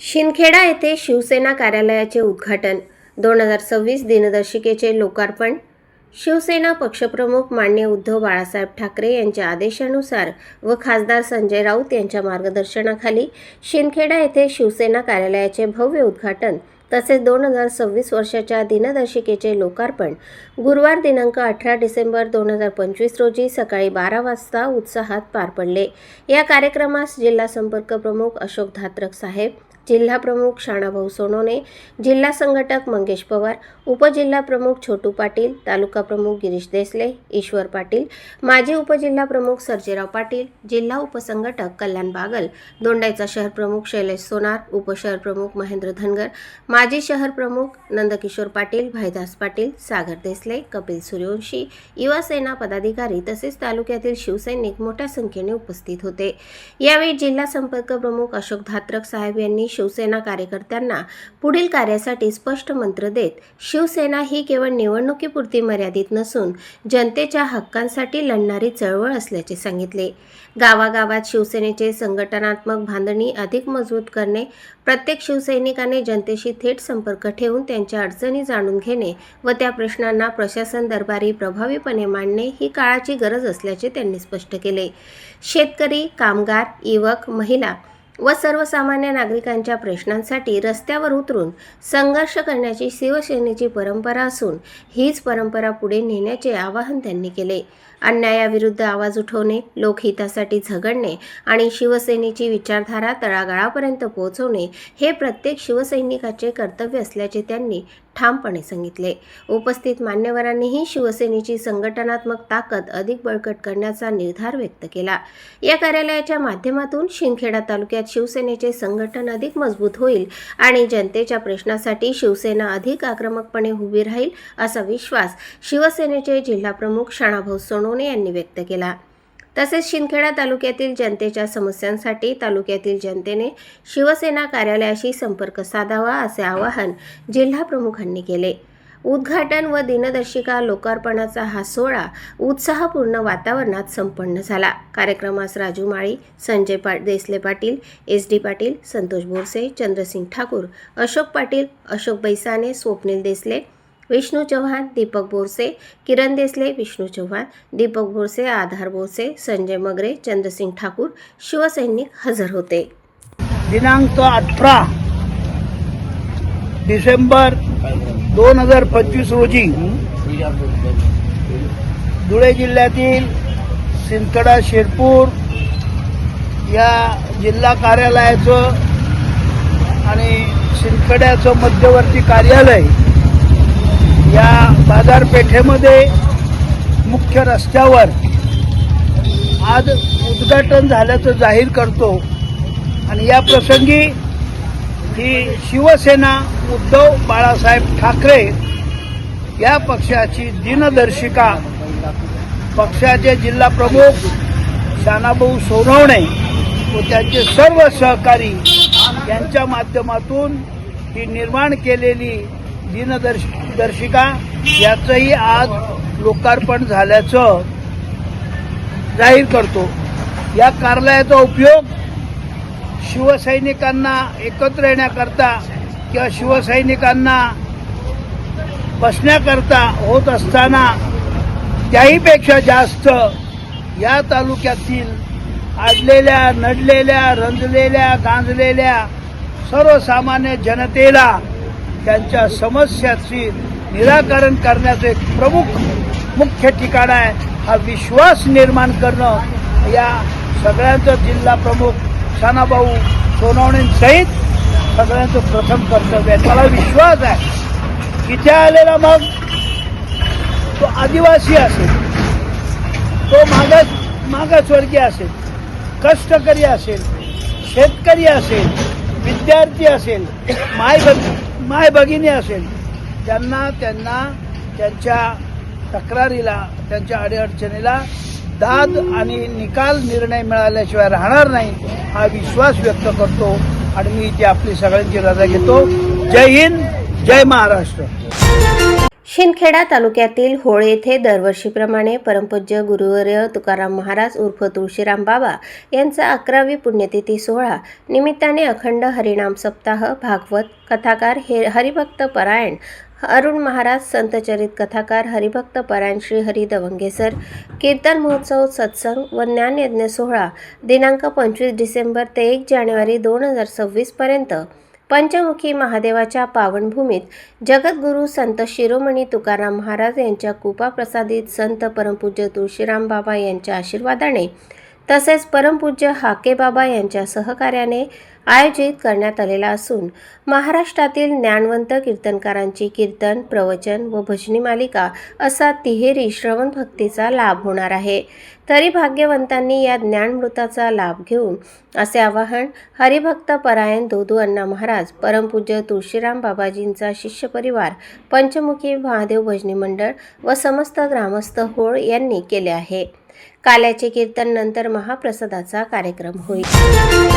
शिंदखेडा येथे शिवसेना कार्यालयाचे उद्घाटन. दोन हजार सव्वीस दिनदर्शिकेचे लोकार्पण. शिवसेना पक्षप्रमुख मान्य उद्धव बाळासाहेब ठाकरे यांच्या आदेशानुसार व खासदार संजय राऊत यांच्या मार्गदर्शनाखाली शिंदखेडा येथे शिवसेना कार्यालयाचे भव्य उद्घाटन तसेच दोन हजार सव्वीस वर्षाच्या दिनदर्शिकेचे लोकार्पण. गुरुवार दिनांक अठरा डिसेंबर दोन हजार पंचवीस रोजी सकाळी बारा वाजता उत्साहात पार पडले. या कार्यक्रमास जिल्हा संपर्क प्रमुख अशोक धात्रक साहेब जिल्हा प्रमुख शाणाभाऊ सोनोने जिल्हा संघटक मंगेश पवार उपजिल्हा प्रमुख छोटू पाटील तालुका प्रमुख गिरीश देसले ईश्वर पाटील माजी उपजिल्हा प्रमुख सर्जेराव पाटील जिल्हा उपसंघटक कल्याण बागल दोंडाईचा शहर प्रमुख शैलेश सोनार उपशहर प्रमुख महेंद्र धनगर माजी शहर प्रमुख नंदकिशोर पाटील भाईदास पाटील सागर देसले कपिल सूर्यवंशी युवा सेना पदाधिकारी तसेच तालुक्यातील शिवसैनिक मोठ्या संख्येने उपस्थित होते. यावेळी जिल्हा संपर्क प्रमुख अशोक धात्रक साहेब यांनी शिवसेना कार्यकर्त्यांना पुढील कार्यासाठी स्पष्ट मंत्र देत शिवसेना ही केवळ निवडणुकीपुरती मर्यादित नसून जनतेच्या हक्कांसाठी लढणारी चळवळ असल्याचे सांगितले. गावागावात शिवसेनेचे संघटनात्मक बांधणी अधिक मजबूत करणे प्रत्येक शिवसैनिकाने जनतेशी थेट संपर्क ठेवून त्यांच्या अडचणी जाणून घेणे व त्या प्रश्नांना प्रशासन दरबारी प्रभावीपणे मांडणे ही काळाची गरज असल्याचे त्यांनी स्पष्ट केले. शेतकरी कामगार युवक महिला व सर्वसामान्य नागरिकांच्या प्रश्नांसाठी रस्त्यावर उतरून संघर्ष करण्याची शिवसेनेची परंपरा असून हीच परंपरा पुढे नेण्याचे आवाहन त्यांनी केले. अन्यायाविरुद्ध आवाज उठवणे लोकहितासाठी झगडणे आणि शिवसेनेची विचारधारा तळागाळापर्यंत पोहोचवणे हे प्रत्येक शिवसैनिकाचे कर्तव्य असल्याचे त्यांनी ठामपणे सांगितले. उपस्थित मान्यवरांनीही शिवसेनेची संघटनात्मक ताकद अधिक बळकट करण्याचा निर्धार व्यक्त केला. या कार्यालयाच्या माध्यमातून शिंदखेडा तालुक्यात शिवसेनेचे संघटन अधिक मजबूत होईल आणि जनतेच्या प्रश्नासाठी शिवसेना अधिक आक्रमकपणे उभी राहील असा विश्वास शिवसेनेचे जिल्हाप्रमुख शाणाभाऊ सोनवणे यांनी व्यक्त केला. तसेच शिंदखेडा तालुक्यातील जनतेच्या समस्यांसाठी तालुक्यातील जनतेने शिवसेना कार्यालयाशी संपर्क साधावा असे आवाहन जिल्हा प्रमुखांनी केले. उद्घाटन व दिनदर्शिका लोकार्पणाचा हा सोहळा उत्साहपूर्ण वातावरणात संपन्न झाला. कार्यक्रमास राजू माळी संजय पा देसले पाटील एस डी पाटील संतोष बोरसे चंद्रसिंग ठाकूर अशोक पाटील अशोक बैसाने स्वप्नील देसले विष्णू चव्हाण दीपक बोरसे किरण देसले विष्णू चव्हाण दीपक बोरसे आधार बोरसे संजय मगरे चंद्रसिंग ठाकूर शिवसैनिक हजर होते. दिनांक अठरा डिसेंबर दोन हजार पंचवीस रोजी धुळे जिल्ह्यातील सिंदकडा शिरपूर या जिल्हा कार्यालयाचं आणि सिंदकड्याचं मध्यवर्ती कार्यालय या बाजारपेठेमध्ये मुख्य रस्त्यावर आज उद्घाटन झाल्याचं जाहीर करतो. आणि या प्रसंगी ही शिवसेना उद्धव बाळासाहेब ठाकरे या पक्षाची दिनदर्शिका पक्षाचे जिल्हा प्रमुख शानाभाऊ सोनवणे व त्यांचे सर्व सहकारी यांच्या माध्यमातून ही निर्माण केलेली दिनदर्श दर्शिका याचंही आज लोकार्पण झाल्याचं जाहीर करतो. या कार्यालयाचा उपयोग शिवसैनिकांना एकत्र येण्याकरता किंवा शिवसैनिकांना बसण्याकरता होत असताना त्याहीपेक्षा जास्त या तालुक्यातील आडलेल्या नडलेल्या रंजलेल्या गांजलेल्या सर्वसामान्य जनतेला त्यांच्या समस्याची निराकरण करण्याचं एक प्रमुख मुख्य ठिकाण आहे. हा विश्वास निर्माण करणं या सगळ्यांचं जिल्हा प्रमुख शानाभाऊ सोनवणेंसहित सगळ्यांचं प्रथम कर्तव्य आहे. मला विश्वास आहे. इथे आलेला मग तो आदिवासी असेल. तो मागास मागासवर्गीय असेल. कष्टकरी असेल. शेतकरी असेल. विद्यार्थी असेल. माय माय भगिनी असेल त्यांना त्यांना त्यांच्या तक्रारीला त्यांच्या अडीअडचणीला दाद आणि निकाल निर्णय मिळाल्याशिवाय राहणार नाही हा विश्वास व्यक्त करतो. आणि मी इथे आपली सगळ्यांची रजा घेतो. जय हिंद जय महाराष्ट्र. शिंदखेडा तालुक्यातील होळ येथे दरवर्षीप्रमाणे परमपूज्य गुरुवर्य तुकाराम महाराज उर्फ तुळशीराम बाबा यांचा अकरावी पुण्यतिथी सोहळा निमित्ताने अखंड हरिनाम सप्ताह भागवत कथाकार हे हरिभक्त परायण अरुण महाराज संतचरित कथाकार हरिभक्त परायण श्री हरी दवंगेसर कीर्तन महोत्सव सत्संग व ज्ञानयज्ञ सोहळा दिनांक पंचवीस डिसेंबर ते एक जानेवारी दोन हजार सव्वीसपर्यंत पंचमुखी महादेवाच्या पावनभूमीत जगद्गुरू संत शिरोमणी तुकाराम महाराज यांच्या कृपाप्रसादित संत परमपूज्य तुळशीराम बाबा यांच्या आशीर्वादाने तसेच परमपूज्य हाकेबाबा यांच्या सहकार्याने आयोजित करण्यात आलेला असून महाराष्ट्रातील ज्ञानवंत कीर्तनकारांची कीर्तन प्रवचन व भजनी मालिका असा तिहेरी श्रवण भक्तीचा लाभ होणार आहे. तरी भाग्यवंतांनी या ज्ञानमृताचा लाभ घेऊन असे आवाहन हरिभक्त परायण दोदू अण्णा महाराज परमपूज्य तुळशीराम बाबाजींचा शिष्य परिवार पंचमुखी महादेव भजनी मंडळ व समस्त ग्रामस्थ होळ यांनी केले आहे. काल्याचे कीर्तन नंतर महाप्रसादाचा कार्यक्रम होईल.